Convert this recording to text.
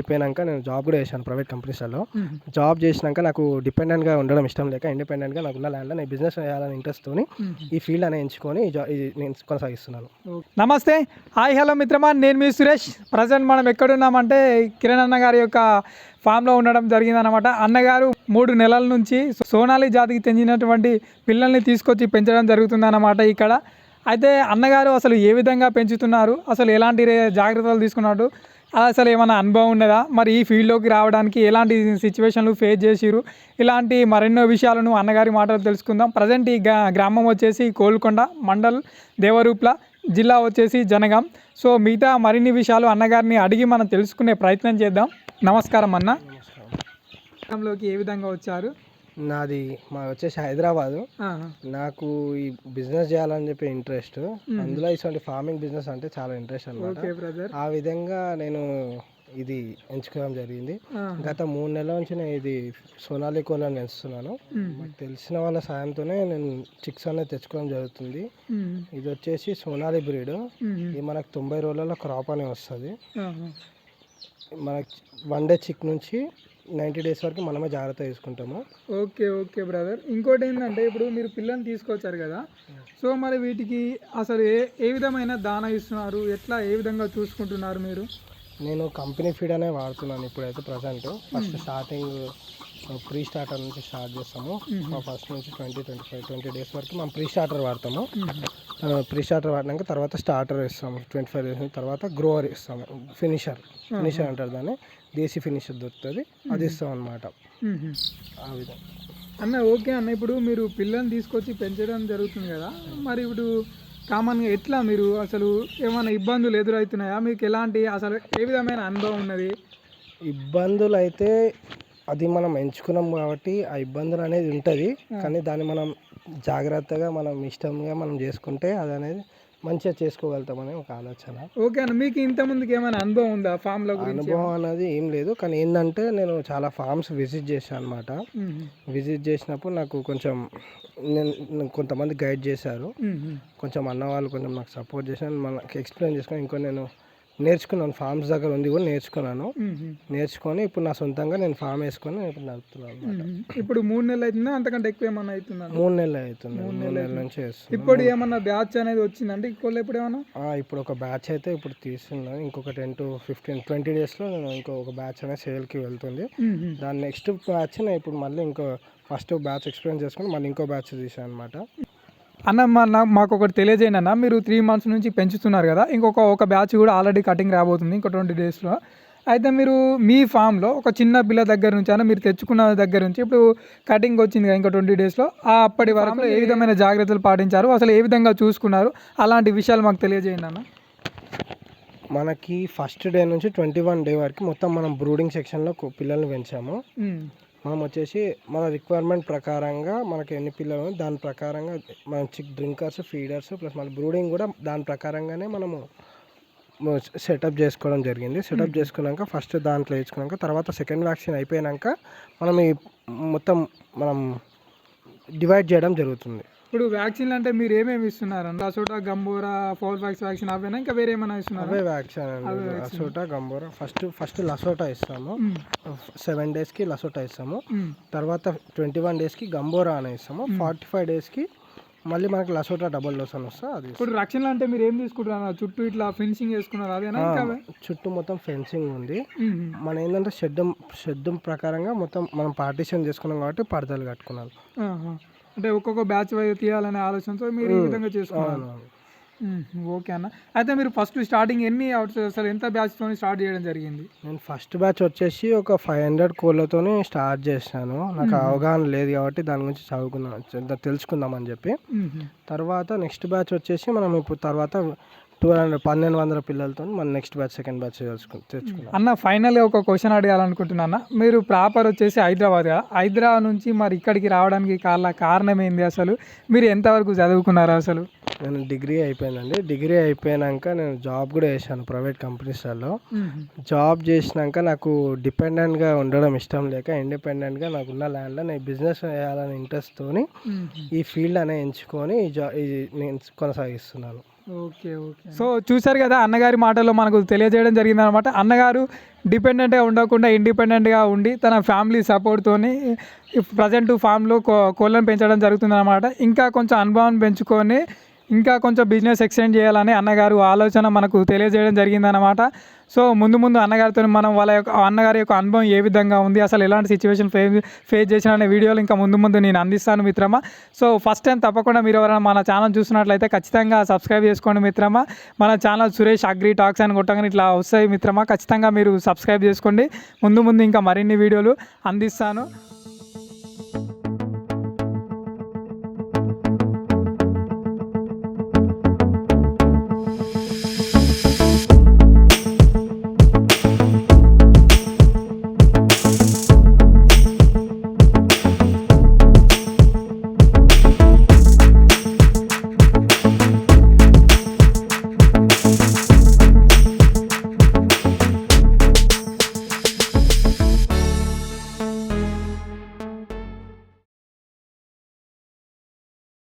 అయిపోయాక నేను జాబ్ కూడా చేశాను ప్రైవేట్ కంపెనీస్లో జాబ్ చేసినాక నాకు డిపెండెంట్గా ఉండడం ఇష్టం లేక ఇండిపెండెంట్గా నాకు ఉన్న ల్యాండ్లో నేను బిజినెస్ చేయాలని ఇంట్రెస్ట్తో ఈ ఫీల్డ్ అనేది ఎంచుకొని నేను కొనసాగిస్తున్నాను. నమస్తే. హాయ్ హలో మిత్రమా. నేను మీ సురేష్. ప్రజెంట్ మనం ఎక్కడున్నామంటే కిరణ్ అన్న గారి యొక్క ఫామ్లో ఉండడం జరిగిందనమాట అన్నగారు మూడు నెలల నుంచి సోనాలి జాతికి చెందినటువంటి పిల్లల్ని తీసుకొచ్చి పెంచడం జరుగుతుందన్నమాట ఇక్కడ. అయితే అన్నగారు అసలు ఏ విధంగా పెంచుతున్నారు? అసలు ఎలాంటి జాగ్రత్తలు తీసుకున్నాడు? అసలు ఏమైనా అనుభవం ఉన్నదా? మరి ఈ ఫీల్డ్లోకి రావడానికి ఎలాంటి సిచ్యువేషన్లు ఫేస్ చేసిరు ఇలాంటి మరెన్నో విషయాలను అన్నగారి మాటలు తెలుసుకుందాం. ప్రజెంట్ ఈ గ్రా- గ్రామం వచ్చేసి కోల్కొండ మండల్ దేవరూప్ల జిల్లా వచ్చేసి జనగాం. సో మిగతా మరిన్ని విషయాలు అన్నగారిని అడిగి మనం తెలుసుకునే ప్రయత్నం చేద్దాం. నమస్కారం అన్న. గ్రామంలోకి ఏ విధంగా వచ్చారు? నాది మా వచ్చేసి హైదరాబాదు. నాకు ఈ బిజినెస్ చేయాలని చెప్పి ఇంట్రెస్ట్. అందులో ఇటువంటి ఫార్మింగ్ బిజినెస్ అంటే చాలా ఇంట్రెస్ట్ అనమాట ఆ విధంగా నేను ఇది ఎంచుకోవడం జరిగింది. గత మూడు నెలల నుంచి నేను ఇది సోనాలి కోళ్ళని పెంచుతున్నాను నాకు తెలిసిన వాళ్ళ సాయంతోనే నేను చిక్స్ అనేది తెచ్చుకోవడం జరుగుతుంది. ఇది వచ్చేసి సోనాలి బ్రీడ్. ఇది మనకు తొంభై రోజులలో క్రాప్ అనే వస్తుంది. మనకి వన్ డే చిక్ నుంచి నైంటీ డేస్ వరకు మనమే జాగ్రత్త తీసుకుంటాము. Okay okay brother. ఇంకోటి ఏంటంటే ఇప్పుడు మీరు పిల్లల్ని తీసుకొచ్చారు కదా సో మరి వీటికి అసలు ఏ ఏ విధమైన దానా ఇస్తున్నారు? ఎట్లా ఏ విధంగా చూసుకుంటున్నారు మీరు? నేను కంపెనీ ఫీడ్ అనే వాడుతున్నాను ఇప్పుడైతే present. First starting pre starter నుంచి స్టార్ట్ చేస్తాము. ఫస్ట్ నుంచి twenty twenty five twenty days వరకు మనం ప్రీ స్టార్టర్ వాడతాము. ప్రీ స్టార్టర్ వాడినాక తర్వాత స్టార్టర్ ఇస్తాము. ట్వంటీ ఫైవ్ డేస్ తర్వాత గ్రోవర్ ఇస్తాము. ఫినిషర్ ఫినిషర్ అంటారు దాన్ని. దేశీ ఫినిషర్ దొరుకుతుంది. అది ఇస్తాం అనమాట ఆ విధంగా. అన్న ఓకే అన్న. ఇప్పుడు మీరు పిల్లల్ని తీసుకొచ్చి పెంచడం జరుగుతుంది కదా. మరి ఇప్పుడు కామన్గా ఎట్లా మీరు అసలు ఏమైనా ఇబ్బందులు ఎదురవుతున్నాయా మీకు ఎలాంటి అసలు ఏ విధమైన అనుభవం ఉన్నది? ఇబ్బందులు అయితే అది మనం ఎంచుకున్నాం కాబట్టి ఆ ఇబ్బందులు అనేది ఉంటుంది. కానీ దాన్ని మనం జాగ్రత్తగా మనం ఇష్టంగా మనం చేసుకుంటే అది అనేది మంచిగా చేసుకోగలుగుతామని ఒక ఆలోచన. ఓకే అన్న మీకు ఇంత ముందుకు ఏమైనా అనుభవం ఉందా ఫామ్ల అనుభవం అనేది ఏం లేదు కానీ ఏంటంటే నేను చాలా ఫార్మ్స్ విజిట్ చేశాను అనమాట. విజిట్ చేసినప్పుడు నాకు కొంచెం నేను కొంతమంది గైడ్ చేశారు. కొంచెం అన్న వాళ్ళు కొంచెం నాకు సపోర్ట్ చేశాను మనకి ఎక్స్ప్లెయిన్ చేసుకొని ఇంకో నేను నేర్చుకున్నాను. ఫార్మ్స్ దగ్గర ఉంది కూడా నేర్చుకున్నాను. నేర్చుకొని ఇప్పుడు నా సొంతంగా నేను ఫామ్ వేసుకొని ఇప్పుడు నడుపుతున్నాను. ఇప్పుడు మూడు నెలలు అవుతుందా? అంతకంటే ఎక్కువ ఏమన్నా అవుతుందా? మూడు నెలలు అవుతుంది. మూడు నెలల నుంచి ఇప్పుడు ఏమన్నా బ్యాచ్ అనేది వచ్చిందంటే ఇంకోళ్ళు ఇప్పుడు ఏమన్నా? ఇప్పుడు ఒక బ్యాచ్ అయితే ఇప్పుడు తీస్తున్నాను ఇంకొక టెన్ టు ఫిఫ్టీన్ ట్వంటీ డేస్లో నేను ఇంకో ఒక బ్యాచ్ అనేది సేల్కి వెళ్తుంది. దాని నెక్స్ట్ బ్యాచ్ నేను ఇప్పుడు మళ్ళీ ఇంకో ఫస్ట్ బ్యాచ్ ఎక్స్పీరియన్స్ చేసుకొని మళ్ళీ ఇంకో బ్యాచ్ తీసాను అనమాట అన్న మా నా- మాకు ఒకటి తెలియజేయండి అన్న మీరు త్రీ మంత్స్ నుంచి పెంచుతున్నారు కదా ఇంకొక ఒక బ్యాచ్ కూడా ఆల్రెడీ కటింగ్ రాబోతుంది ఇంకో ట్వంటీ డేస్లో అయితే మీరు మీ ఫామ్లో ఒక చిన్న పిల్ల దగ్గర నుంచి అన్న మీరు తెచ్చుకున్న దగ్గర నుంచి ఇప్పుడు కటింగ్ వచ్చింది కదా ఇంకో ట్వంటీ డేస్లో ఆ అప్పటి వరకు ఏ విధమైన జాగ్రత్తలు పాటించారు? అసలు ఏ విధంగా చూసుకున్నారు? అలాంటి విషయాలు మాకు తెలియజేయండి అన్న. మనకి ఫస్ట్ డే నుంచి ట్వంటీ వన్ డే వరకు మొత్తం మనం బ్రూడింగ్ సెక్షన్లో పిల్లల్ని పెంచాము. మనం వచ్చేసి మన రిక్వైర్మెంట్ ప్రకారంగా మనకి ఎన్ని పిల్లలు దాని ప్రకారంగా మన చిక్ డ్రింకర్స్ ఫీడర్స్ ప్లస్ మన బ్రూడింగ్ కూడా దాని ప్రకారంగానే మనము సెటప్ చేసుకోవడం జరిగింది. సెటప్ చేసుకున్నాక ఫస్ట్ దాంట్లో వేసుకున్నాక తర్వాత సెకండ్ వ్యాక్సిన్ అయిపోయాక మనం ఈ మొత్తం మనం డివైడ్ చేయడం జరుగుతుంది. ఇప్పుడు వ్యాక్సిన్లు అంటే మీరు ఏమేమి ఇస్తున్నారు? Lasota Gumboro four vax vaccine అవేనా? ఇంకా వేరే ఏమైనా ఇస్తున్నారు? అవే వ్యాక్సిన్ అండి Lasota Gumboro first first Lasota ఇస్తాము. సెవెన్ డేస్కి లసోటా ఇస్తాము. తర్వాత ట్వంటీ వన్ డేస్కి గంబోరా అని ఇస్తాము. ఫార్టీ ఫైవ్ డేస్కి మళ్ళీ మనకి లసోటా డబల్ డోస్ అని వస్తుంది అది ఇప్పుడు రక్షణలు అంటే మీరు ఏం తీసుకుంటున్నారు చుట్టూ ఇట్లా ఫినిషింగ్ వేసుకున్నారు అదేనా? చుట్టూ మొత్తం ఫెన్సింగ్ ఉంది. మన ఏంటంటే షెడ్ షెడ్ ప్రకారంగా మొత్తం మనం పార్టీషన్ చేసుకున్నాం కాబట్టి పడతలు కట్టుకున్నాం. అంటే ఒక్కొక్క బ్యాచ్ తీయాలనే ఆలోచనతో మీరు ఈ విధంగా. మ్మ్. ఓకే అన్న. అయితే మీరు ఫస్ట్ స్టార్టింగ్ ఎన్ని అవుట్ అసలు ఎంత బ్యాచ్తో స్టార్ట్ చేయడం జరిగింది? నేను ఫస్ట్ బ్యాచ్ వచ్చేసి ఒక ఫైవ్ హండ్రెడ్ కోళ్ళతోనే స్టార్ట్ చేశాను. నాకు అవగాహన లేదు కాబట్టి దాని గురించి చదువుకున్నాను తెలుసుకుందాం అని చెప్పి. తర్వాత నెక్స్ట్ బ్యాచ్ వచ్చేసి మనం ఇప్పుడు తర్వాత టూ హండ్రెడ్ పన్నెండు వందల పిల్లలతో మనం నెక్స్ట్ బ్యాచ్ సెకండ్ బ్యాచ్ తెచ్చుకున్నాం అన్న ఫైనల్గా ఒక క్వశ్చన్ అడగాలనుకుంటున్నా అన్న. మీరు ప్రాపర్ వచ్చేసి హైదరాబాద్ కదా హైదరాబాద్ నుంచి మరి ఇక్కడికి రావడానికి కారణం ఏంది అసలు? మీరు ఎంతవరకు చదువుకున్నారు అసలు? నేను డిగ్రీ అయిపోయిందండి డిగ్రీ అయిపోయాక నేను జాబ్ కూడా చేశాను ప్రైవేట్ కంపెనీస్లలో. జాబ్ చేసినాక నాకు డిపెండెంట్గా ఉండడం ఇష్టం లేక ఇండిపెండెంట్గా నాకు ఉన్న ల్యాండ్లో నేను బిజినెస్ చేయాలని ఇంట్రెస్ట్తో ఈ ఫీల్డ్ అనేది ఎంచుకొని ఈ జా నేను కొనసాగిస్తున్నాను. Okay okay. సో చూశారు కదా అన్నగారి మాటల్లో మనకు తెలియజేయడం జరిగింది అనమాట అన్నగారు డిపెండెంట్గా ఉండకుండా ఇండిపెండెంట్గా ఉండి తన ఫ్యామిలీ సపోర్ట్తోని ప్రజెంట్ ఫామ్లో కో కోళ్ళను పెంచడం జరుగుతుంది అనమాట ఇంకా కొంచెం అనుభవం పెంచుకొని ఇంకా కొంచెం బిజినెస్ ఎక్స్టెండ్ చేయాలని అన్నగారు ఆలోచన మనకు తెలియజేయడం జరిగిందనమాట సో ముందు ముందు అన్నగారితో మనం వాళ్ళ యొక్క అన్నగారి యొక్క అనుభవం ఏ విధంగా ఉంది అసలు ఎలాంటి సిచ్యువేషన్ ఫే ఫేస్ చేసిన అనే వీడియోలు ఇంకా ముందు ముందు నేను అందిస్తాను మిత్రమా. సో ఫస్ట్ టైం తప్పకుండా మీరు ఎవరైనా మన ఛానల్ చూసినట్లయితే ఖచ్చితంగా సబ్స్క్రైబ్ చేసుకోండి మిత్రమా. మన ఛానల్ సురేష్ అగ్రి టాక్స్ అని కొట్టగానే ఇట్లా వస్తాయి మిత్రమా. ఖచ్చితంగా మీరు సబ్స్క్రైబ్ చేసుకోండి. ముందు ముందు ఇంకా మరిన్ని వీడియోలు అందిస్తాను.